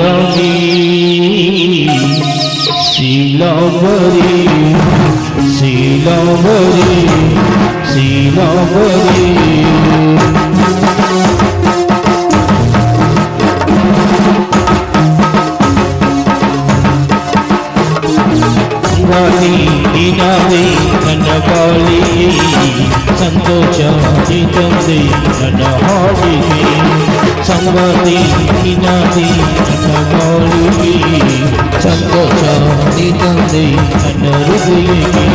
love she loved she loved she தன்னை கண்ணருகையை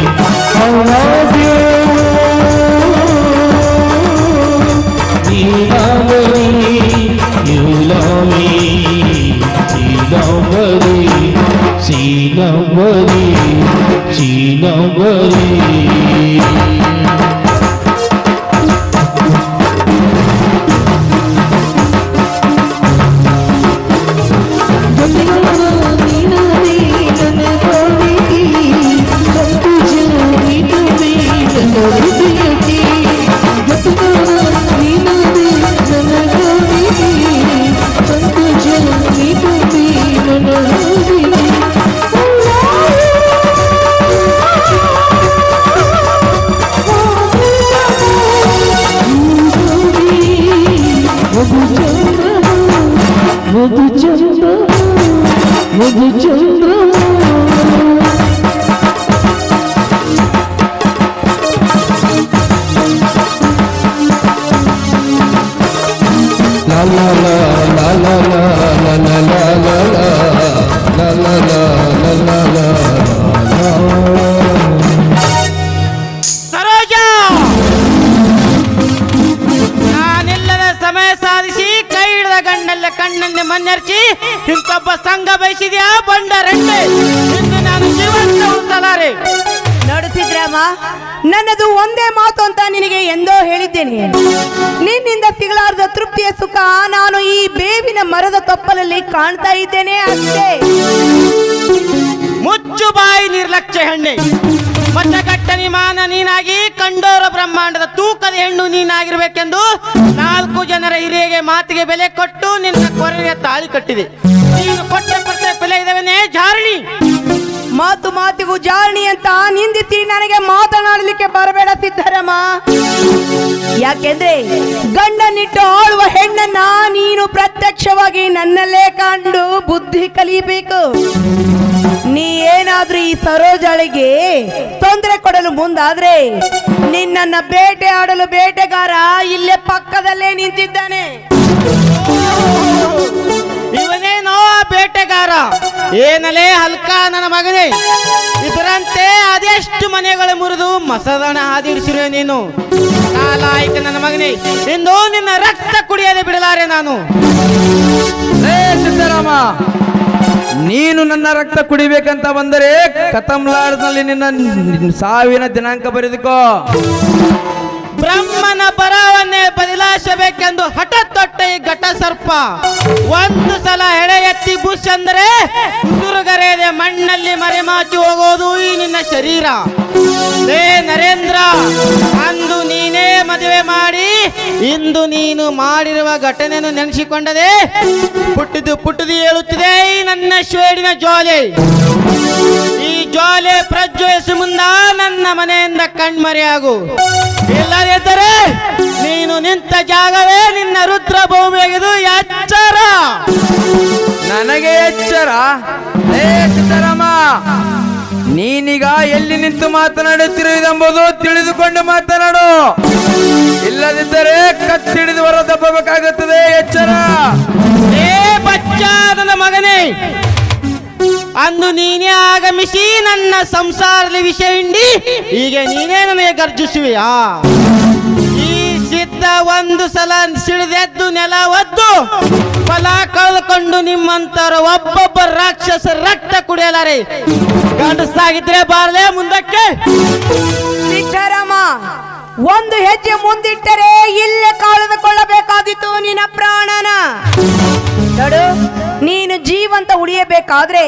சீனவரி சீனவரி ಸರೋಜ! ನಾನಿಲ್ಲದ ಸಮಯ ಸಾಧಿಸಿ, ಕೈ ಹಿಡಿದ ಗಂಡಲ್ಲ ಕಣ್ಣಲ್ಲಿ ಮಣ್ಣೆರ್ಚಿ ಇಂಕೊಬ್ಬ ಸಂಘ ಬಯಸಿದ್ಯಾ ಬಂಡ ಇಂದು ನಾನು ಜೀವಂತ ನನ್ನದು ಒಂದೇ ಮಾತು ಅಂತ ನಿನಗೆ ಎಂದೋ ಹೇಳಿದ್ದೇನೆ. ನಿನ್ನಿಂದ ಸಿಗಲಾರದ ತೃಪ್ತಿಯ ಸುಖ ನಾನು ಈ ಬೇವಿನ ಮರದ ತೊಪ್ಪಲಲ್ಲಿ ಕಾಣ್ತಾ ಇದ್ದೇನೆ ಅಷ್ಟೇ. ಮುಚ್ಚು ಬಾಯಿ ನಿರ್ಲಕ್ಷ್ಯ ಹೆಣ್ಣೆ. ಮಚ್ಚಗಟ್ಟ ಮಾನ ನೀನಾಗಿ ಕಂಡೋರ ಬ್ರಹ್ಮಾಂಡದ ತೂಕದ ಹೆಣ್ಣು ನೀನಾಗಿರ್ಬೇಕೆಂದು ನಾಲ್ಕು ಜನರ ಹಿರಿಯಗೆ ಮಾತಿಗೆ ಬೆಲೆ ಕೊಟ್ಟು ನಿನ್ನ ಕೊರೆಗೆ ತಾಳಿ ಕಟ್ಟಿದೆ. ನೀನು ಕೊಟ್ಟ ಪ್ರತಿ ಬೆಲೆ ಇದವನೇ ಜಾರಣಿ ಮಾತು ಮಾತಿಗೂ ಜಾರಣಿ ಅಂತ ನಿಂದಿತಿ ನನಗೆ ಮಾತನಾಡಲಿಕ್ಕೆ ಬರಬೇಡ ಸಿದ್ದರಮ್ಮ ಯಾಕೆಂದ್ರೆ ಗಂಡನಿಟ್ಟು ಆಳುವ ಹೆಣ್ಣನ್ನ ನೀನು ಪ್ರತ್ಯಕ್ಷವಾಗಿ ನನ್ನಲ್ಲೇ ಕಂಡು ಬುದ್ಧಿ ಕಲಿಬೇಕು. ನೀ ಏನಾದ್ರೂ ಈ ಸರೋಜಳಿಗೆ ತೊಂದರೆ ಕೊಡಲು ಮುಂದಾದ್ರೆ ನಿನ್ನನ್ನ ಬೇಟೆ ಆಡಲು ಬೇಟೆಗಾರ ಇಲ್ಲೇ ಪಕ್ಕದಲ್ಲೇ ನಿಂತಿದ್ದಾನೆ. ಬೇಟೆಗಾರ. ಏನಲೇ ಹಲ್ಕ ನನ್ನ ಮಗನೇ. ಇದರಂತೆ ಅದೆಷ್ಟು ಮನೆಗಳು ಮುರಿದು ಮಸದಣ ಹಾದಿಡಿಸಿರುವೆ ನೀನು. ನಾಲಾಯಕ ನನ್ನ ಮಗನೇ ಇಂದು ನಿನ್ನ ರಕ್ತ ಕುಡಿಯದೆ ಬಿಡಲಾರೆ ನಾನು. ಸಿದ್ದರಾಮ, ನೀನು ನನ್ನ ರಕ್ತ ಕುಡಿಬೇಕಂತ ಬಂದರೆ ಕತಮ್ಲಾಡ್ನಲ್ಲಿ ನಿನ್ನ ಸಾವಿನ ದಿನಾಂಕ ಬರೆದುಕೋ. ಬ್ರಹ್ಮನ ಬರವನ್ನೇ ಬದಲಾಯಿಸಬೇಕೆಂದು ಹಠ ತೊಟ್ಟ ಈ ಘಟ ಸರ್ಪ ಒಂದು ಸಲ ಎಳೆ ಎತ್ತಿ ಬುಷ್ ಅಂದರೆ ಉಸುರುಗರೆಯದೆ ಮಣ್ಣಲ್ಲಿ ಮರೆಮಾಚಿ ಹೋಗೋದು ಈ ನಿನ್ನ ಶರೀರ. ಏ ನರೇಂದ್ರ, ಅಂದು ನೀನೇ ಮದುವೆ ಮಾಡಿ, ಇಂದು ನೀನು ಮಾಡಿರುವ ಘಟನೆಯನ್ನು ನೆನೆಸಿಕೊಂಡದೆ ಪುಟ್ಟಿದು ಪುಟ್ಟಿದು ಹೇಳುತ್ತಿದೆ ನನ್ನ ಶ್ವೇಡಿನ ಜ್ವಾಲೆ. ಈ ಜ್ವಾಲೆ ಪ್ರಜ್ವಲಿಸಿ ಮುಂದ ನನ್ನ ಮನೆಯಿಂದ ಕಣ್ಮರೆಯಾಗು. ಇಲ್ಲದಿದ್ದರೆ ನೀನು ನಿಂತ ಜಾಗವೇ ನಿನ್ನ ರುದ್ರ ಭೂಮಿಯಾಗಿದು ಎಚ್ಚರ. ನನಗೆ ಎಚ್ಚರ? ಹೇ ನೀನೀಗ ಎಲ್ಲಿ ನಿಂತು ಮಾತನಾಡುತ್ತಿರುವುದೆಂಬುದು ತಿಳಿದುಕೊಂಡು ಮಾತನಾಡು. ಇಲ್ಲದಿದ್ದರೆ ಕತ್ತಿಡಿದು ಹೊರ ದಬ್ಬಬೇಕಾಗುತ್ತದೆ ಎಚ್ಚರ. ಏ ಬಚ್ಚ ಮಗನೇ ಅಂದು ನೀನೇ ಆಗಮಿಸಿ ನನ್ನ ಸಂಸಾರದ ವಿಷಯ ಹಿಂಡಿ, ಹೀಗೆ ನೀನೇ ನನಗೆ ಗರ್ಜಿಸುವೆಯಾ ಈ ಸಿದ್ಧ ಒಂದು ಸಲ ಸಿಡಿದೆದ್ದು ನೆಲ ಒದ್ದು ಫಲ ಕಳೆದುಕೊಂಡು ನಿಮ್ಮಂತರ ಒಬ್ಬೊಬ್ಬ ರಾಕ್ಷಸ ರಕ್ತ ಕುಡಿಯಲಾರೆ. ಗಂಡಸಾಗಿದ್ರೆ ಬಾರದೆ ಮುಂದಕ್ಕೆ. ಒಂದು ಹೆಜ್ಜೆ ಮುಂದಿಟ್ಟರೆ ಇಲ್ಲೇ ಕಾಳದುಕೊಳ್ಳಬೇಕಾದಿತ್ತು ನಿನ್ನ ಪ್ರಾಣನ. ನೋಡು ನೀನು ಜೀವಂತ ಉಳಿಯಬೇಕಾದ್ರೆ,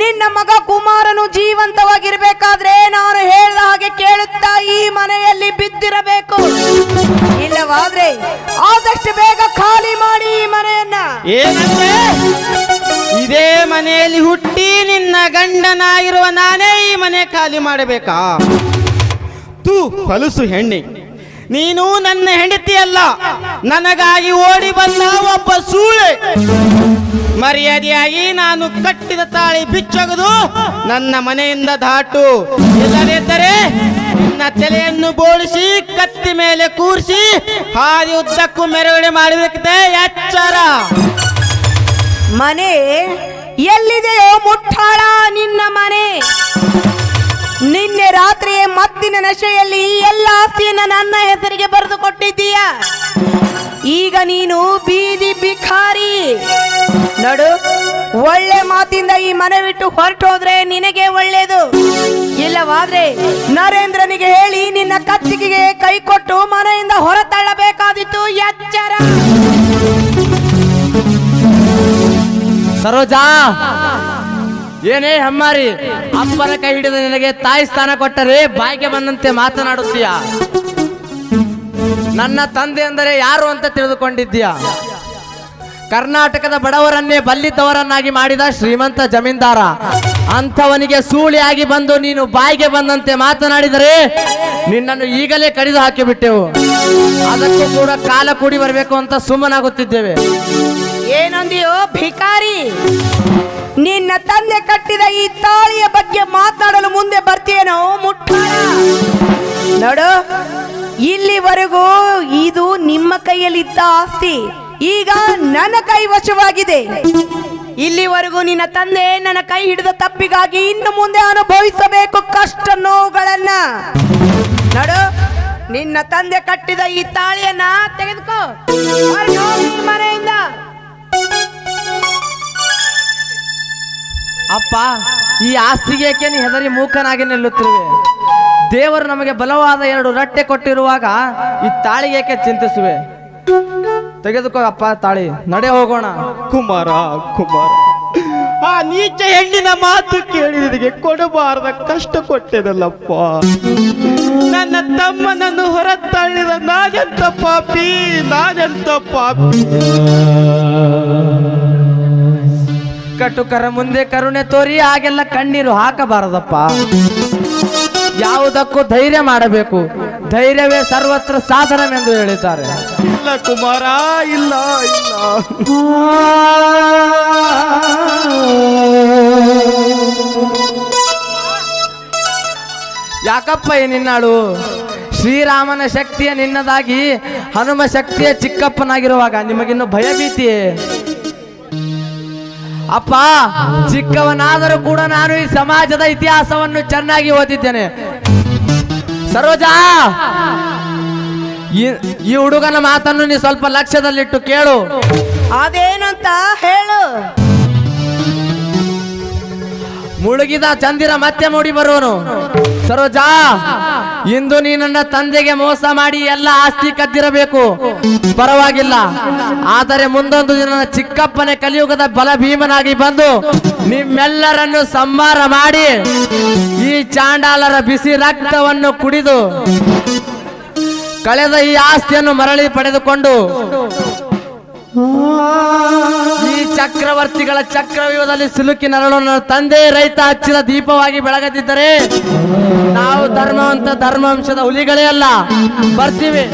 ನಿನ್ನ ಮಗ ಕುಮಾರನು ಜೀವಂತವಾಗಿರ್ಬೇಕಾದ್ರೆ ನಾನು ಹೇಳಿದ ಹಾಗೆ ಕೇಳುತ್ತಾ ಈ ಮನೆಯಲ್ಲಿ ಬಿದ್ದಿರಬೇಕು. ಇಲ್ಲವಾದ್ರೆ ಆದಷ್ಟು ಬೇಗ ಖಾಲಿ ಮಾಡಿ ಈ ಮನೆಯನ್ನ. ಏನಂದ್ರೆ, ಇದೇ ಮನೆಯಲ್ಲಿ ಹುಟ್ಟಿ ನಿನ್ನ ಗಂಡನಾಗಿರುವ ನಾನೇ ಈ ಮನೆ ಖಾಲಿ ಮಾಡಬೇಕಾ? ತೂ ಹೊಲಸು ಹೆಣ್ಣೆ. ನೀನು ನನ್ನ ಹೆಂಡತಿಯಲ್ಲ, ನನಗಾಗಿ ಓಡಿ ಬಂದ ಒಬ್ಬ ಸೂಳೆ. ಮರ್ಯಾದೆಯಾಗಿ ನಾನು ಕಟ್ಟಿದ ತಾಳಿ ಬಿಚ್ಚೊಗೆದು ನನ್ನ ಮನೆಯಿಂದ ದಾಟು. ಇಲ್ಲದಿದ್ದರೆ ನಿನ್ನ ತಲೆಯನ್ನು ಬೋಳಿಸಿ, ಕತ್ತಿ ಮೇಲೆ ಕೂರಿಸಿ, ಹಾದಿ ಉದ್ದಕ್ಕೂ ಮೆರವಣಿಗೆ ಮಾಡಬೇಕಿದೆ ಎಚ್ಚರ. ಮನೆ ಎಲ್ಲಿದೆಯೋ ಮುಟ್ಟಾಳ ನಿನ್ನ ಮನೆ. ನಿನ್ನೆ ರಾತ್ರಿ ಮತ್ತಿನ ನಶೆಯಲ್ಲಿ ಎಲ್ಲ ಆಸ್ತಿಯನ್ನ ನನ್ನ ಹೆಸರಿಗೆ ಬರೆದು ಕೊಟ್ಟಿದ್ದೀಯ? ಈಗ ನೀನು ಬೀದಿ ಬಿಖಾರಿ ನಡು, ಒಳ್ಳೆ ಮಾತಿಂದ ಈ ಮನೆ ಬಿಟ್ಟು ಹೊರಟೋದ್ರೆ ನಿನಗೆ ಒಳ್ಳೇದು. ಇಲ್ಲವಾದ್ರೆ ನರೇಂದ್ರನಿಗೆ ಹೇಳಿ ನಿನ್ನ ಕತ್ತಿಗೆಗೆ ಕೈ ಕೊಟ್ಟು ಮನೆಯಿಂದ ಹೊರತಳ್ಳಬೇಕಾದಿತ್ತು ಎಚ್ಚರ. ಸರೋಜಾ ಏನೇ ಹೆಮ್ಮಾರಿ ಅಪ್ಪನ ಕೈ ಹಿಡಿದ ನಿನಗೆ ತಾಯಿ ಸ್ಥಾನ ಕೊಟ್ಟರೆ ಬಾಯಿಗೆ ಬಂದಂತೆ ಮಾತನಾಡುತ್ತೀಯ? ನನ್ನ ತಂದೆ ಅಂದರೆ ಯಾರು ಅಂತ ತಿಳಿದುಕೊಂಡಿದ್ದೀಯ? ಕರ್ನಾಟಕದ ಬಡವರನ್ನೇ ಬಲ್ಲಿದ್ದವರನ್ನಾಗಿ ಮಾಡಿದ ಶ್ರೀಮಂತ ಜಮೀನ್ದಾರ, ಅಂಥವನಿಗೆ ಸೂಳಿಯಾಗಿ ಬಂದು ನೀನು ಬಾಯಿಗೆ ಬಂದಂತೆ ಮಾತನಾಡಿದರೆ ನಿನ್ನನ್ನು ಈಗಲೇ ಕಡಿದು ಹಾಕಿಬಿಟ್ಟೆವು. ಅದಕ್ಕೂ ಕೂಡ ಕಾಲ ಕೂಡಿ ಬರಬೇಕು ಅಂತ ಸುಮ್ಮನಾಗುತ್ತಿದ್ದೇವೆ. ಏನೊಂದಿಯೋ ಭಿಕಾರಿ? ನಿನ್ನ ತಂದೆ ಕಟ್ಟಿದ ಈ ತಾಳಿಯ ಬಗ್ಗೆ ಮಾತನಾಡಲು ಮುಂದೆ ಬರ್ತೀಯೇನೋ ಮುಟ್ಟ ನೋಡು, ಇಲ್ಲಿವರೆಗೂ ಇದು ನಿಮ್ಮ ಕೈಯಲ್ಲಿದ್ದ ಆಸ್ತಿ. ಈಗ ನನ್ನ ಕೈ ವಶವಾಗಿದೆ ಇಲ್ಲಿವರೆಗೂ ನಿನ್ನ ತಂದೆ ನನ್ನ ಕೈ ಹಿಡಿದ ತಪ್ಪಿಗಾಗಿ ಇನ್ನು ಮುಂದೆ ಅನುಭವಿಸಬೇಕು ಕಷ್ಟ ನೋವುಗಳನ್ನ. ನೋಡು, ನಿನ್ನ ತಂದೆ ಕಟ್ಟಿದ ಈ ತಾಳಿಯನ್ನ ತೆಗೆದುಕೋ. ಅಪ್ಪ ಈ ಆಸ್ತಿಗೆ ಏಕೆ ನೀ ಹೆದರಿ ಮೂಕನಾಗಿ ನಿಲ್ಲುತ್ತಿರುವೆ? ದೇವರು ನಮಗೆ ಬಲವಾದ ಎರಡು ರಟ್ಟೆ ಕೊಟ್ಟಿರುವಾಗ ಈ ತಾಳಿಗೆ ಏಕೆ ಚಿಂತಿಸುವೆ? ತೆಗೆದುಕೋ ಅಪ್ಪ ತಾಳಿ ನಡೆ ಹೋಗೋಣ. ಕುಮಾರ ಕುಮಾರ, ಆ ನೀಚ ಹೆಣ್ಣಿನ ಮಾತು ಕೇಳಿದಕ್ಕೆ ಕೊಡಬಾರದ ಕಷ್ಟ ಕೊಟ್ಟಿದಲ್ಲಪ್ಪ. ನನ್ನ ತಮ್ಮನನ್ನು ಹೊರತಳ್ಳಿದ ನಾನೆಂತ ಪಾಪಿ ನಾನೆಂತ ಪಾಪಿ. ಕಟುಕರ ಮುಂದೆ ಕರುಣೆ ತೋರಿ ಹಾಗೆಲ್ಲ ಕಣ್ಣೀರು ಹಾಕಬಾರದಪ್ಪ. ಯಾವುದಕ್ಕೂ ಧೈರ್ಯ ಮಾಡಬೇಕು. ಧೈರ್ಯವೇ ಸರ್ವತ್ರ ಸಾಧನವೆಂದು ಹೇಳಿದ್ದಾರೆ. ಇಲ್ಲ ಕುಮಾರ ಇಲ್ಲ ಇಲ್ಲ. ಯಾಕಪ್ಪ ನಿನ್ನಾಳು? ಶ್ರೀರಾಮನ ಶಕ್ತಿಯ ನಿನ್ನದಾಗಿ ಹನುಮ ಶಕ್ತಿಯ ಚಿಕ್ಕಪ್ಪನಾಗಿರುವಾಗ ನಿಮಗಿನ್ನು ಭಯಭೀತಿಯೇ? ಅಪ್ಪ ಚಿಕ್ಕವನಾದರೂ ಕೂಡ ನಾನು ಈ ಸಮಾಜದ ಇತಿಹಾಸವನ್ನು ಚೆನ್ನಾಗಿ ಓದಿದ್ದೇನೆ. ಸರೋಜಾ ಈ ಹುಡುಗನ ಮಾತನ್ನು ನೀ ಸ್ವಲ್ಪ ಲಕ್ಷ್ಯದಲ್ಲಿಟ್ಟು ಕೇಳು. ಅದೇನಂತ ಹೇಳು. ಮುಳುಗಿದ ಚಂದಿರ ಮತ್ತೆ ಮೂಡಿ ಬರುವನು ಸರೋಜಾ ಇಂದು ನೀ ನನ್ನ ತಂದೆಗೆ ಮೋಸ ಮಾಡಿ ಎಲ್ಲ ಆಸ್ತಿ ಕದ್ದಿರಬೇಕು. ಪರವಾಗಿಲ್ಲ. ಆದರೆ ಮುಂದೊಂದು ದಿನ ಚಿಕ್ಕಪ್ಪನ ಕಲಿಯುಗದ ಬಲ ಭೀಮನಾಗಿ ಬಂದು ನಿಮ್ಮೆಲ್ಲರನ್ನು ಸಂಹಾರ ಮಾಡಿ ಈ ಚಾಂಡಾಲರ ಬಿಸಿ ರಕ್ತವನ್ನು ಕುಡಿದು ಕಳೆದ ಈ ಆಸ್ತಿಯನ್ನು ಮರಳಿ ಪಡೆದುಕೊಂಡು ಚಕ್ರವರ್ತಿಗಳ ಚಕ್ರವ್ಯೂಹದಲ್ಲಿ ಸಿಲುಕಿ ನರಳು ನನ್ನ ತಂದೆ ರೈತ ಹಚ್ಚಿದ ದೀಪವಾಗಿ ಬೆಳಗದಿದ್ದರೆ ನಾವು ಧರ್ಮವಂತ ಧರ್ಮಾಂಶದ ಹುಲಿಗಳೇ ಅಲ್ಲ. ಬರ್ತೀವಿ.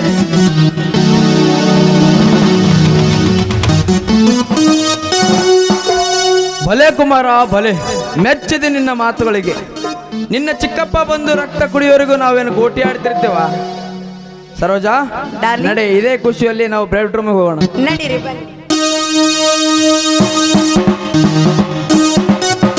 ಭಲೆ ಕುಮಾರ ಭಲೆ. ಮೆಚ್ಚಿದೆ ನಿನ್ನ ಮಾತುಗಳಿಗೆ. ನಿನ್ನ ಚಿಕ್ಕಪ್ಪ ಬಂದು ರಕ್ತ ಕುಡಿಯೋರಿಗೂ ನಾವೇನು ಗೋಟಿ ಆಡ್ತಿರ್ತೇವ? ಸರೋಜಾ. ನಡೆ ಇದೇ ಖುಷಿಯಲ್ಲಿ ನಾವು ಬೆಡ್ರೂಮಿಗೆ ಹೋಗೋಣ. you.